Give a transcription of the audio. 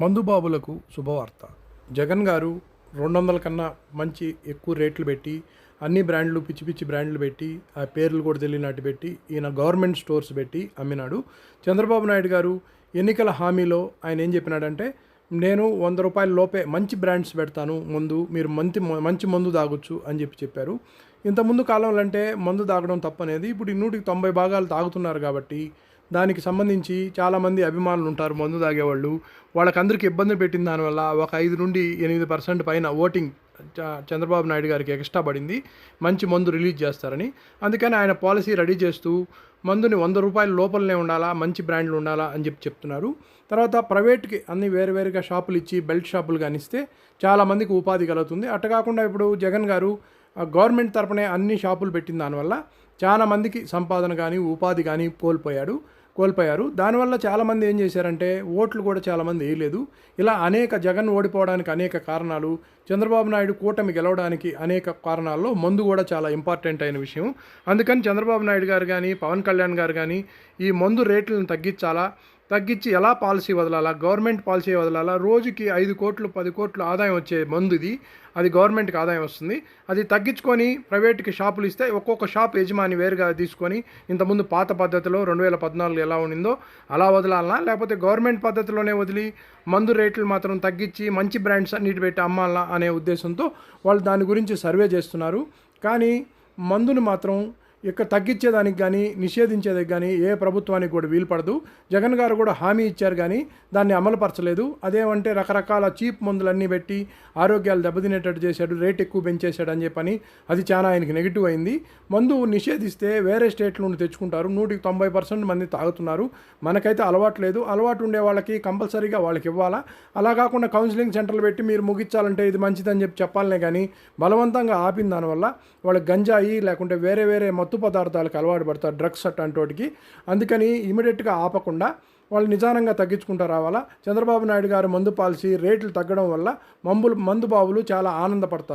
మందుబాబులకు శుభవార్త. జగన్ గారు రెండు వందల కన్నా మంచి ఎక్కువ రేట్లు పెట్టి అన్ని బ్రాండ్లు పిచ్చి పిచ్చి బ్రాండ్లు పెట్టి ఆ పేర్లు కూడా తెలియనట్టు పెట్టి ఈయన గవర్నమెంట్ స్టోర్స్ పెట్టి అమ్మినాడు. చంద్రబాబు నాయుడు గారు ఎన్నికల హామీలో ఆయన ఏం చెప్పినాడంటే నేను వంద రూపాయల లోపే మంచి బ్రాండ్స్ పెడతాను ముందు మీరు మంచి మంచి మందు తాగొచ్చు అని చెప్పి చెప్పారు. ఇంతకుముందు కాలంలో అంటే మందు తాగడం తప్పనేది ఇప్పుడు ఈ నూటికి తొంభై భాగాలు తాగుతున్నారు కాబట్టి దానికి సంబంధించి చాలామంది అభిమానులు ఉంటారు మందు తాగేవాళ్ళు. వాళ్ళకందరికీ ఇబ్బంది పెట్టిన దానివల్ల ఒక ఐదు నుండి ఎనిమిది పర్సెంట్ పైన ఓటింగ్ చ- చంద్రబాబు నాయుడు గారికి ఎక్స్ట్రా పడింది. మంచి మందు రిలీజ్ చేస్తారని. అందుకని ఆయన పాలసీ రెడీ చేస్తూ మందుని వంద రూపాయల లోపలనే ఉండాలా మంచి బ్రాండ్లు ఉండాలా అని చెప్పి చెప్తున్నారు. తర్వాత ప్రైవేట్కి అన్ని వేరు వేరుగా షాపులు ఇచ్చి బెల్ట్ షాపులు కానీ ఇస్తే చాలామందికి ఉపాధి కలుగుతుంది. అట్ట కాకుండా ఇప్పుడు జగన్ గారు గవర్నమెంట్ తరపునే అన్ని షాపులు పెట్టిన దానివల్ల చాలా మందికి సంపాదన కానీ ఉపాధి కానీ కోల్పోయాడు. కోల్పోయారు. దానివల్ల చాలామంది ఏం చేశారంటే ఓట్లు కూడా చాలామంది వేయలేదు. ఇలా అనేక జగన్ ఓడిపోవడానికి అనేక కారణాలు చంద్రబాబు నాయుడు కూటమి గెలవడానికి అనేక కారణాల్లో మందు కూడా చాలా ఇంపార్టెంట్ అయిన విషయం. అందుకని చంద్రబాబు నాయుడు గారు కానీ పవన్ కళ్యాణ్ గారు కానీ ఈ మందు రేట్లను తగ్గించాలా? తగ్గించి ఎలా పాలసీ వదలాలా? గవర్నమెంట్ పాలసీ వదలాలా? రోజుకి ఐదు కోట్లు పది కోట్లు ఆదాయం వచ్చే మందు ఇది. అది గవర్నమెంట్కి ఆదాయం వస్తుంది. అది తగ్గించుకొని ప్రైవేట్కి షాపులు ఇస్తే ఒక్కొక్క షాప్ యజమాని వేరుగా తీసుకొని ఇంతకుముందు పాత పద్ధతిలో రెండు వేల పద్నాలుగు ఎలా ఉండిందో అలా వదలాలనా? లేకపోతే గవర్నమెంట్ పద్ధతిలోనే వదిలి మందు రేట్లు మాత్రం తగ్గించి మంచి బ్రాండ్స్ అన్నిటి పెట్టి అమ్మాలా అనే ఉద్దేశంతో వాళ్ళు దాని గురించి సర్వే చేస్తున్నారు. కానీ మందును మాత్రం ఇక తగ్గించేదానికి కానీ నిషేధించేదానికి కానీ ఏ ప్రభుత్వానికి కూడా వీలు పడదు. జగన్ గారు కూడా హామీ ఇచ్చారు కానీ దాన్ని అమలుపరచలేదు. అదేమంటే రకరకాల చీప్ మందులన్నీ పెట్టి ఆరోగ్యాలు దెబ్బతినేటట్టు చేశాడు రేట్ ఎక్కువ పెంచేశాడు అని చెప్పని అది చాలా ఆయనకి నెగిటివ్ అయింది. మందు నిషేధిస్తే వేరే స్టేట్ల నుండి తెచ్చుకుంటారు. నూటికి తొంభై పర్సెంట్ మంది తాగుతున్నారు. మనకైతే అలవాటు లేదు. అలవాటు ఉండే వాళ్ళకి కంపల్సరీగా వాళ్ళకి ఇవ్వాలా? అలా కాకుండా కౌన్సిలింగ్ సెంటర్లు పెట్టి మీరు ముగించాలంటే ఇది మంచిదని చెప్పి చెప్పాలనే కానీ బలవంతంగా ఆపిన దానివల్ల వాళ్ళకి గంజాయి లేకుంటే వేరే వేరే మత్తు పదార్థాలకు అలవాటు పడతారు డ్రగ్స్ అట్లాంటి వాటికి. అందుకని ఇమీడియట్గా ఆపకుండా వాళ్ళు నిదానంగా తగ్గించుకుంటూ రావాలా. చంద్రబాబు నాయుడు గారు మందు పాలసీ రేట్లు తగ్గడం వల్ల మంబులు మందు బాబులు చాలా ఆనందపడతారు.